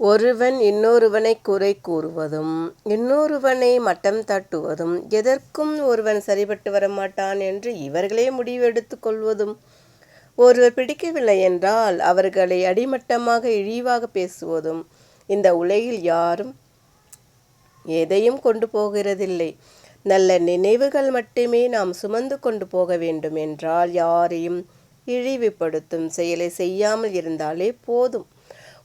ஒருவன் இன்னொருவனை குறை கூறுவதும் இன்னொருவனை மட்டம் தட்டுவதும் எதற்கும் ஒருவன் சரிபட்டு வரமாட்டான் என்று இவர்களே முடிவெடுத்துக் கொள்வதும். ஒருவர் பிடிக்கவில்லை என்றால் அவர்களை அடிமட்டமாக இழிவாக பேசுவதும். இந்த உலகில் யாரும் எதையும் கொண்டு போகிறதில்லை. நல்ல நினைவுகள் மட்டுமே நாம் சுமந்து கொண்டு போக வேண்டும் என்றால் யாரையும் இழிவுபடுத்தும் செயலை செய்யாமல் இருந்தாலே போதும்.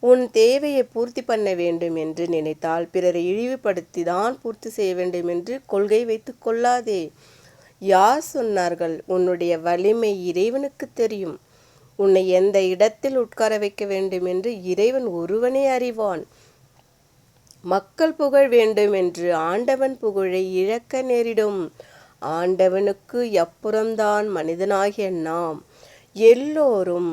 உன் தேவையை பூர்த்தி பண்ண வேண்டும் என்று நினைத்தால் பிறரை இழிவுபடுத்தி தான் பூர்த்தி செய்ய வேண்டும் என்று கொள்கை வைத்து கொள்ளாதே. யார் சொன்னார்கள்? உன்னுடைய வலிமை இறைவனுக்கு தெரியும். உன்னை எந்த இடத்தில் உட்கார வைக்க வேண்டும் என்று இறைவன் ஒருவனே அறிவான். மக்கள் புகழ் வேண்டும் என்று ஆண்டவன் புகழை இழக்க நேரிடும். ஆண்டவனுக்கு எப்புறம்தான் மனிதனாகிய நாம் எல்லோரும்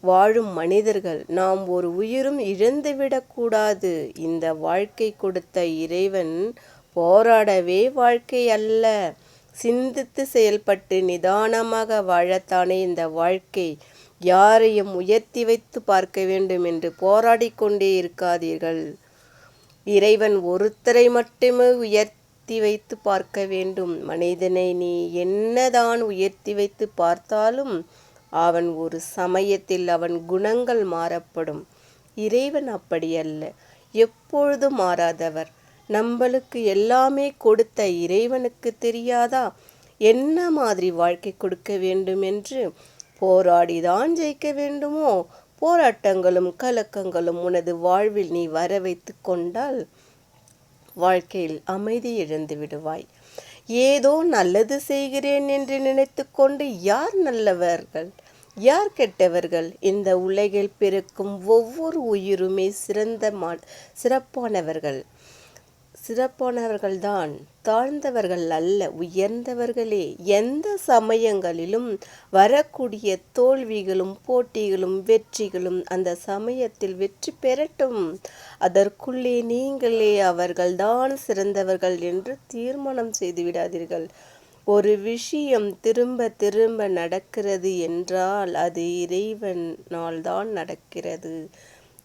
வாழும் மனிதர்கள். நாம் ஒரு உயிரும் இழந்துவிடக்கூடாது இந்த வாழ்க்கை கொடுத்த இறைவன் போராடவே வாழ்க்கை அல்ல. சிந்தித்து செயல்பட்டு நிதானமாக வாழத்தானே இந்த வாழ்க்கை. யாரையும் உயர்த்தி வைத்து பார்க்க வேண்டும் என்று போராடி கொண்டே இருக்காதீர்கள். இறைவன் ஒருத்தரை மட்டுமே உயர்த்தி வைத்து பார்க்க வேண்டும். மனிதனை நீ என்னதான் உயர்த்தி வைத்து பார்த்தாலும் அவன் ஒரு சமயத்தில் அவன் குணங்கள் மாறப்படும். இறைவன் அப்படியல்ல எப்பொழுதும் மாறாதவர். நம்மளுக்கு எல்லாமே கொடுத்த இறைவனுக்கு தெரியாதா? என்ன மாதிரி வாழ்க்கை கொடுக்க வேண்டும் என்று போராடிதான் ஜெயிக்க வேண்டுமோ? போராட்டங்களும் கலக்கங்களும் உனது வாழ்வில் நீ வர வைத்து கொண்டால் வாழ்க்கையில் அமைதி இழந்து விடுவாய். ஏதோ நல்லது செய்கிறேன் என்று நினைத்து கொண்டு யார் நல்லவர்கள்? யார் கெட்டவர்கள்? இந்த உலகில் பிறக்கும் ஒவ்வொரு உயிருமே சிறந்த மா சிறப்பானவர்கள். சிறப்பானவர்கள்தான். தாழ்ந்தவர்கள் அல்ல உயர்ந்தவர்களே. எந்த சமயங்களிலும் வரக்கூடிய தோல்விகளும் போட்டிகளும் வெற்றிகளும் அந்த சமயத்தில் வெற்றி பெறட்டும். அதற்குள்ளே நீங்களே அவர்கள்தான் சிறந்தவர்கள் என்று தீர்மானம் செய்து விடாதீர்கள். ஒரு விஷயம் திரும்ப திரும்ப நடக்கிறது என்றால் அது இறைவனால் தான் நடக்கிறது.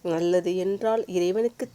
நல்லது என்றால் இறைவனுக்கு